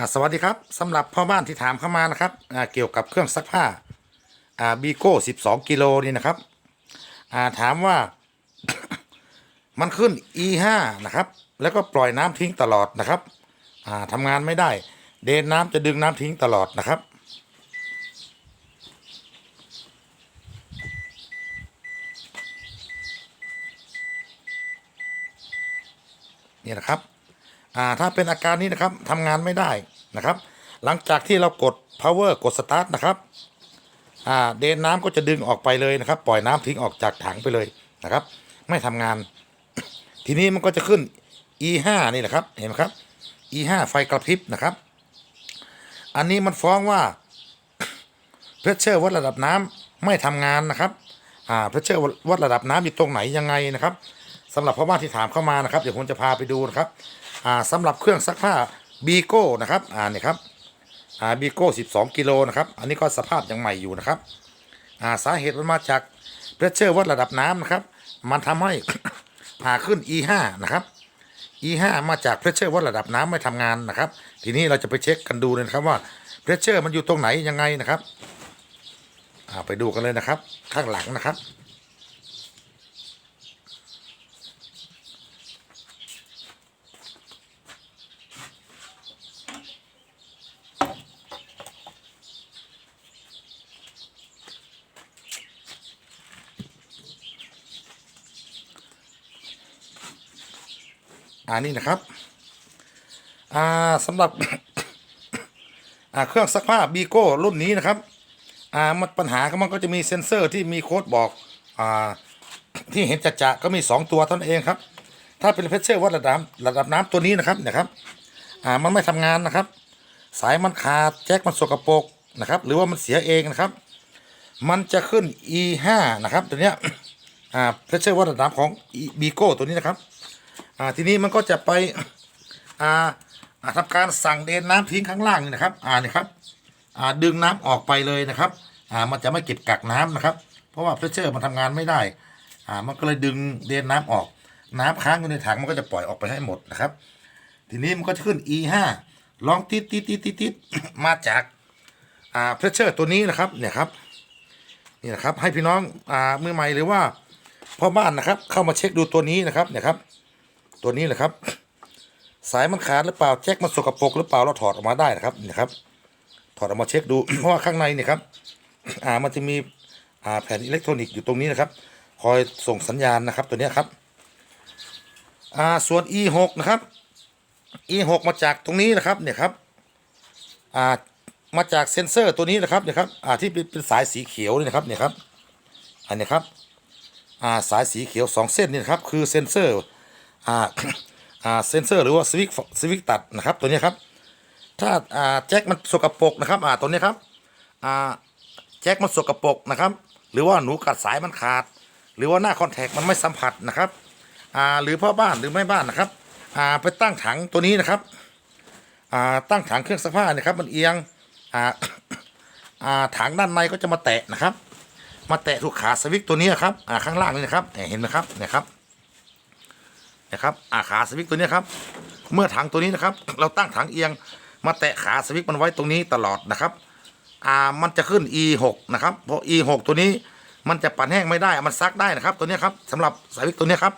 อ่าสวัสดีครับสำหรับพ่อบ้านที่ถามเข้ามานะครับอ่าเกี่ยวกับเครื่องซักผ้าอ่าบีโก้12กิโลนี่นะครับอ่าถามว่า มันขึ้น E5 นะครับ แล้วก็ปล่อยน้ำทิ้งตลอดนะครับอ่าทำงานไม่ได้ เดนน้ำจะดึงน้ำทิ้งตลอดนะครับนี่นะครับ อ่าถ้าเป็นอาการนี้นะครับทำงานไม่ได้นะครับ หลังจากที่เรากด power กด start นะครับอ่าเดนน้ำก็จะดึงออกไปเลยนะครับ ปล่อยน้ำทิ้งออกจากถังไปเลยนะครับ ไม่ทำงาน ทีนี้มันก็จะขึ้น e5 นี่นะครับเห็นไหมครับ e5 ไฟกระพริบนะครับ อันนี้มันฟ้องว่าเพรสเชอร์วัดระดับน้ำไม่ทำงานนะครับ อ่าเพรสเชอร์วัดระดับน้ำอยู่ตรงไหนยังไงนะครับสำหรับพ่อบ้านที่ถามเข้ามานะครับ เดี๋ยวผมจะพาไปดูนะครับ อ่าสำหรับเครื่องซักผ้าบีโก้นะครับอ่านี่ครับอ่าบีโก้12 กิโลนะครับ อันนี้ก็สภาพยังใหม่อยู่นะครับอ่าสาเหตุมันมาจากเพรสเชอร์วัดระดับน้ำนะครับ มันทำให้อ่าขึ้น E5 นะครับ E5 มาจากเพรสเชอร์วัดระดับน้ำไม่ทำงานนะครับ ทีนี้เราจะไปเช็คกันดูเลยนะครับว่าเพรสเชอร์มันอยู่ตรงไหนยังไงนะครับอ่าไปดูกันเลยนะครับ ข้างหลังนะครับ อ่านี่นะครับ อ่าสำหรับ อ่าเครื่องซักผ้าบีโก้รุ่นนี้นะครับ อ่ามันปัญหาก็มันก็จะมีเซ็นเซอร์ที่มีโค้ดบอก อ่า ที่เห็นจัดจะก็มี 2 ตัวเท่านั้นเองครับ ถ้าเป็นเพชเชอร์วัดระดับระดับน้ำตัวนี้นะครับนะครับ อ่ามันไม่ทำงานนะครับ สายมันขาดแจ็คมันสกปรกนะครับ หรือว่ามันเสียเองนะครับ มันจะขึ้น E5 นะครับ ตัวเนี้ยอ่าเพชเชอร์วัดระดับของบีโก้ตัวนี้นะครับ อ่าทีนี้มันก็จะไปอ่าอ่าทำการสั่งเดนน้ำทิ้งข้างล่างนี่นะครับอ่านี่ครับอ่าดึงน้ำออกไปเลยนะครับอ่ามันจะไม่เก็บกักน้ำนะครับ เพราะว่าเพรสเชอร์มันทำงานไม่ได้อ่ามันก็เลยดึงเดนน้ำออก น้ำค้างอยู่ในถังมันก็จะปล่อยออกไปให้หมดนะครับ ทีนี้มันก็จะขึ้น E5 ลองติดติดติดติดติดมาจากอ่าเพรสเชอร์ตัวนี้นะครับเนี่ยครับนี่นะครับให้พี่น้องอ่ามือใหม่หรือว่าพ่อบ้านนะครับ เข้ามาเช็คดูตัวนี้นะครับเนี่ยครับ ตัวนี้แหละครับ สายมันขาดหรือเปล่าแจ็คมันสกปรกหรือเปล่าเราถอดออกมาได้นะครับนี่ครับ ถอดออกมาเช็คดู เพราะว่าข้างในเนี่ยครับ อ่ามันจะมีอ่าแผ่นอิเล็กทรอนิกส์อยู่ตรงนี้นะครับ คอยส่งสัญญาณนะครับ ตัวนี้ครับ อ่าส่วน e 6นะครับ e 6มาจากตรงนี้นะครับ เนี่ยครับอ่ามาจากเซ็นเซอร์ตัวนี้นะครับเนี่ยครับอ่าที่เป็นสายสีเขียวนี่นะครับเนี่ยครับ อันนี้ครับอ่าสายสีเขียวสองเส้นนี่นะครับคือเซ็นเซอร์ อ่าอ่าเซนเซอร์หรือว่าสวิกสวิกตัดนะครับตัวนี้ครับถ้าอ่าแจ็คมันสกปรกนะครับอ่าตัวนี้ครับอ่าแจ็คมันสกปรกนะครับหรือว่าหนูกัดสายมันขาด หรือว่าหน้าคอนแทคมันไม่สัมผัสนะครับอ่าหรือพ่อบ้านหรือแม่บ้านนะครับอ่าไปตั้งถังตัวนี้นะครับอ่าตั้งถังเครื่องซักผ้านะครับมันเอียงอ่าอ่าถังด้านในก็จะมาแตะนะครับ มาแตะถูกขาสวิกตัวนี้ครับอ่าข้างล่างนี่นะครับเห็นไหมครับเนี่ยครับ นะครับอาขาสวิกตัวนี้ครับ เมื่อถังตัวนี้นะครับ เราตั้งถังเอียงมาแตะขาสวิกมันไว้ตรงนี้ตลอดนะครับอ่ามันจะขึ้น e 6 นะครับเพราะ e 6 ตัวนี้มันจะปั่นแห้งไม่ได้ มันซักได้นะครับ ตัวนี้ครับสำหรับสวิกตัวนี้ครับ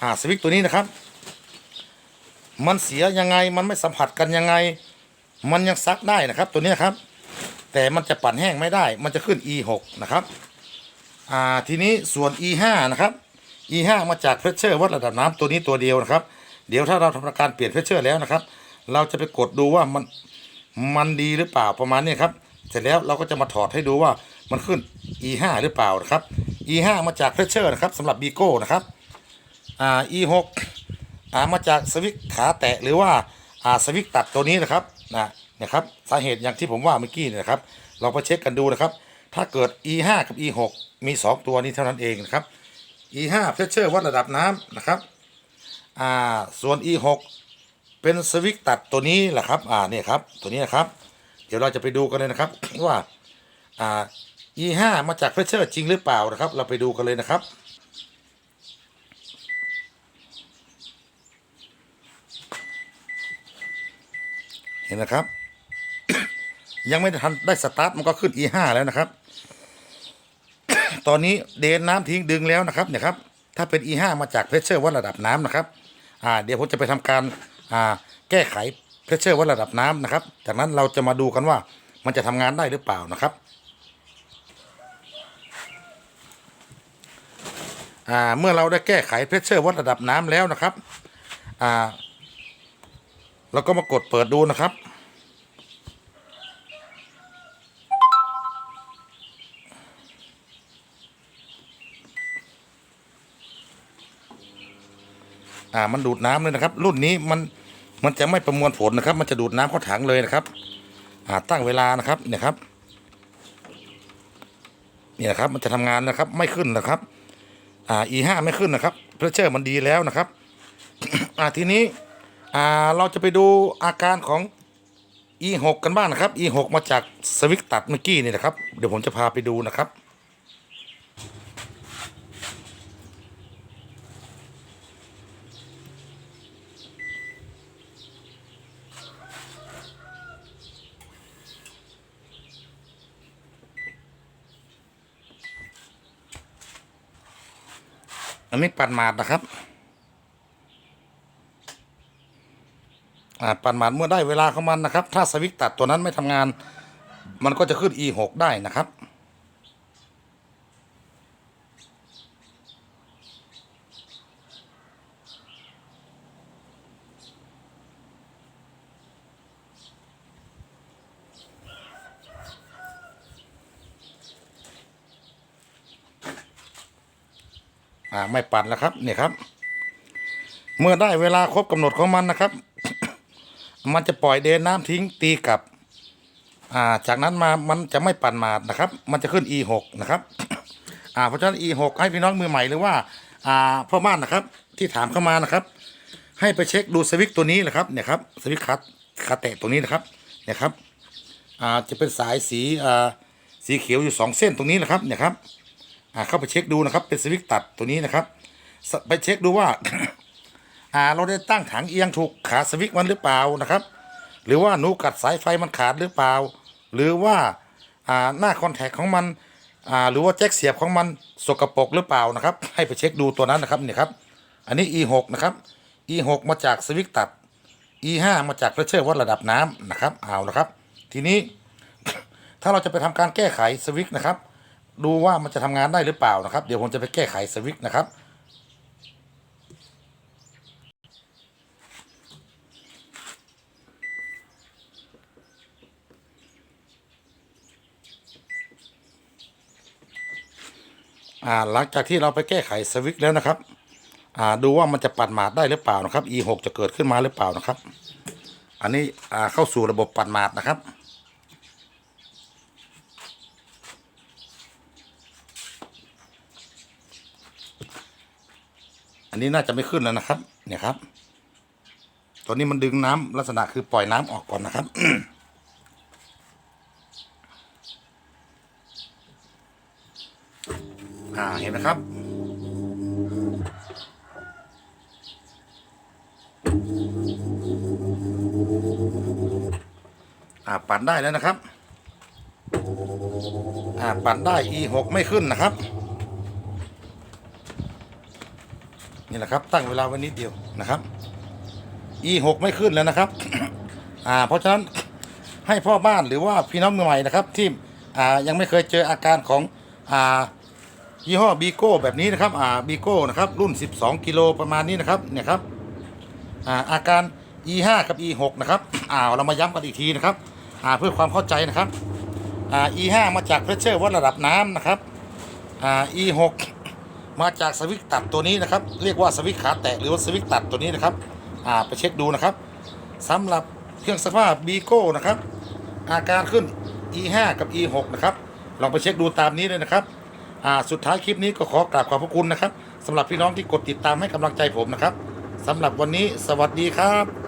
อ่าสวิกตัวนี้นะครับ มันเสียยังไงมันไม่สัมผัสกันยังไง มันยังซักได้นะครับ ตัวนี้ครับ แต่มันจะปั่นแห้งไม่ได้ มันจะขึ้น e 6 นะครับอ่าทีนี้ส่วน e 5 นะครับ E5 มาจากเพรสเชอร์วัดระดับน้ำตัวนี้ตัวเดียวนะครับ เดี๋ยวถ้าเราทำการเปลี่ยนเพรสเชอร์แล้วนะครับ เราจะไปกดดูว่ามันมันดีหรือเปล่าประมาณนี้ครับเสร็จแล้วเราก็จะมาถอดให้ดูว่ามันขึ้น E5 หรือเปล่านะครับ E5 มาจากเพรสเชอร์นะครับสำหรับบีโก้นะครับอ่า E6 อ่ามาจากสวิตขาแตะหรือว่าอ่าสวิตตัดตัวนี้นะครับนะนะครับสาเหตุอย่างที่ผมว่าเมื่อกี้นยนะครับ เราไปเช็คกันดูนะครับ ถ้าเกิด E5 กับ E6 มี 2 ตัวนี้เท่านั้นเองนะครับ E5 เพรสเชอร์วัดระดับน้ำนะครับอ่าส่วน E6 เป็นสวิกตัดตัวนี้แหละครับอ่าเนี่ยครับตัวนี้นะครับ เดี๋ยวเราจะไปดูกันเลยนะครับว่าอ่า E5 มาจากเพรสเชอร์จริงหรือเปล่านะครับ เราไปดูกันเลยนะครับ เห็นนะครับ ยังไม่ทันได้สตาร์ทมันก็ขึ้น E5 แล้วนะครับ ตอนนี้เดนน้ำทิ้งดึงแล้วนะครับเนี่ยครับถ้าเป็น E5 มาจากเพรสเชอร์วัดระดับน้ำนะครับอ่าเดี๋ยวผมจะไปทำการอ่าแก้ไขเพรสเชอร์วัดระดับน้ำนะครับ จากนั้นเราจะมาดูกันว่ามันจะทำงานได้หรือเปล่านะครับอ่าเมื่อเราได้แก้ไขเพรสเชอร์วัดระดับน้ำแล้วนะครับอ่าเราก็มากดเปิดดูนะครับ อ่ามันดูดน้ำเลยนะครับ รุ่นนี้มันมันจะไม่ประมวลผลนะครับ มันจะดูดน้ำเข้าถังเลยนะครับ อ่าตั้งเวลานะครับเนี่ยครับเนี่ยครับ มันจะทำงานนะครับ ไม่ขึ้นนะครับ อ่า E5 ไม่ขึ้นนะครับเพรสเชอร์มันดีแล้วนะครับ อ่าทีนี้ อ่าเราจะไปดูอาการของ E6 กันบ้างนะครับ E6 มาจากสวิตตัดเมื่อกี้นี่นะครับ เดี๋ยวผมจะพาไปดูนะครับ อันนี้ปัดหมาดนะครับ อ่าปัดหมาดเมื่อได้เวลาของมันนะครับ ถ้าสวิตช์ตัดตัวนั้นไม่ทำงาน มันก็จะขึ้น E6 ได้นะครับ อ่าไม่ปั่นแล้วครับเนี่ยครับ เมื่อได้เวลาครบกำหนดของมันนะครับ มันจะปล่อยเดนน้ำทิ้งตีกลับ อ่าจากนั้นมามันจะไม่ปั่นมาดนะครับ มันจะขึ้น E6 นะครับ อ่าเพราะฉะนั้น E6 ให้พี่น้องมือใหม่หรือว่าอ่าพ่อบ้านนะครับที่ถามเข้ามานะครับ ให้ไปเช็คดูสวิตตัวนี้นะครับเนี่ยครับสวิตคัดคาแตะตรงนี้นะครับเนี่ยครับอ่าจะเป็นสายสีอ่าสีเขียวอยู่สองเส้นตรงนี้นะครับเนี่ยครับ อ่าเข้าไปเช็คดูนะครับเป็นสวิตช์ตัดตัวนี้นะครับ ไปเช็คดูว่า อ่าเราได้ตั้งถังเอียงถูกขาสวิตช์มันหรือเปล่านะครับ หรือว่าหนูกัดสายไฟมันขาดหรือเปล่า หรือว่าอ่าหน้าคอนแทคของมันอ่าหรือว่าแจ็คเสียบของมันสกปรกหรือเปล่านะครับ ให้ไปเช็คดูตัวนั้นนะครับเนี่ยครับ อันนี้ E6 นะครับ E6 มาจากสวิตช์ตัด E5 มาจากเพรสเชอร์วัดระดับน้ำนะครับเอาละครับ ทีนี้ถ้าเราจะไปทำการแก้ไขสวิตช์นะครับ ดูว่ามันจะทำงานได้หรือเปล่านะครับ เดี๋ยวผมจะไปแก้ไขสวิตช์นะครับ อ่าหลังจากที่เราไปแก้ไขสวิตช์แล้วนะครับ อ่าดูว่ามันจะปัดหมาดได้หรือเปล่านะครับ E6 จะเกิดขึ้นมาหรือเปล่านะครับ อันนี้อ่าเข้าสู่ระบบปัดหมาดนะครับ อันนี้น่าจะไม่ขึ้นแล้วนะครับ เนี่ยครับตอนนี้มันดึงน้ำลักษณะคือปล่อยน้ำออกก่อนนะครับอ่าเห็นไหมครับ อ่าปั่นได้แล้วนะครับ อ่าปั่นได้ E6 ไม่ขึ้นนะครับ นี่แหละครับตั้งเวลาไว้นิดเดียวนะครับ E6 ไม่ขึ้นแล้วนะครับ อ่า เพราะฉะนั้นให้พ่อบ้านหรือว่าพี่น้องมือใหม่นะครับ ที่อ่ายังไม่เคยเจออาการของอ่ายี่ห้อบีโก้แบบนี้นะครับอ่าบีโก้นะครับรุ่น 12 กิโลประมาณนี้นะครับเนี่ยครับอ่าอาการ E5 กับ E6 นะครับอ่าเรามาย้ำกันอีกทีนะครับอ่าเพื่อความเข้าใจนะครับอ่า E5 มาจากเพรสเชอร์วัดระดับน้ำนะครับอ่า E6 มาจากสวิตตัดตัวนี้นะครับ เรียกว่าสวิตขาแตะหรือว่าสวิตตัดตัวนี้นะครับอ่าไปเช็คดูนะครับสำหรับเครื่องซักผ้าบีโก้นะครับ อาการขึ้น E5 กับ E6 นะครับลองไปเช็คดูตามนี้เลยนะครับอ่าสุดท้ายคลิปนี้ก็ขอกราบขอบพระคุณนะครับสำหรับพี่น้องที่กดติดตามให้กำลังใจผมนะครับสำหรับวันนี้สวัสดีครับ